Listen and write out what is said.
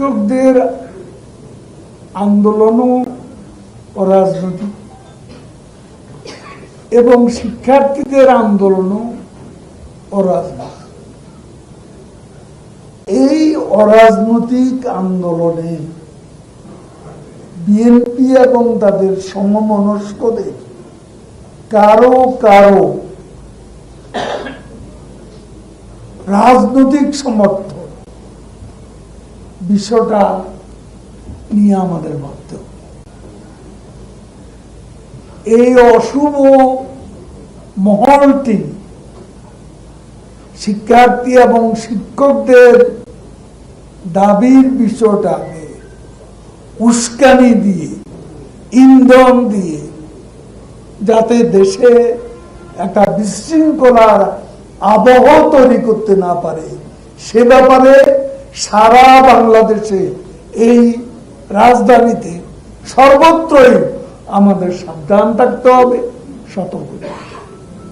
শিক্ষকদের আন্দোলনও অরাজনৈতিক এবং শিক্ষার্থীদের আন্দোলনও অরাজনৈতিক। এই অরাজনৈতিক আন্দোলনে বিএনপি এবং তাদের সমমনস্কদের কারও কারও রাজনৈতিক সমর্থন বিষয়টা নিয়ে আমাদের ভাবতে এই অশুভ মহলটি শিক্ষার্থী এবং শিক্ষকদের দাবির বিষয়টাকে উস্কানি দিয়ে, ইন্ধন দিয়ে যাতে দেশে একটা বিশৃঙ্খলার আবহ তৈরি করতে না পারে, সে ব্যাপারে সারা বাংলাদেশে এই রাজধানীতে সর্বত্রই আমাদের সাবধান থাকতে হবে সতর্ক।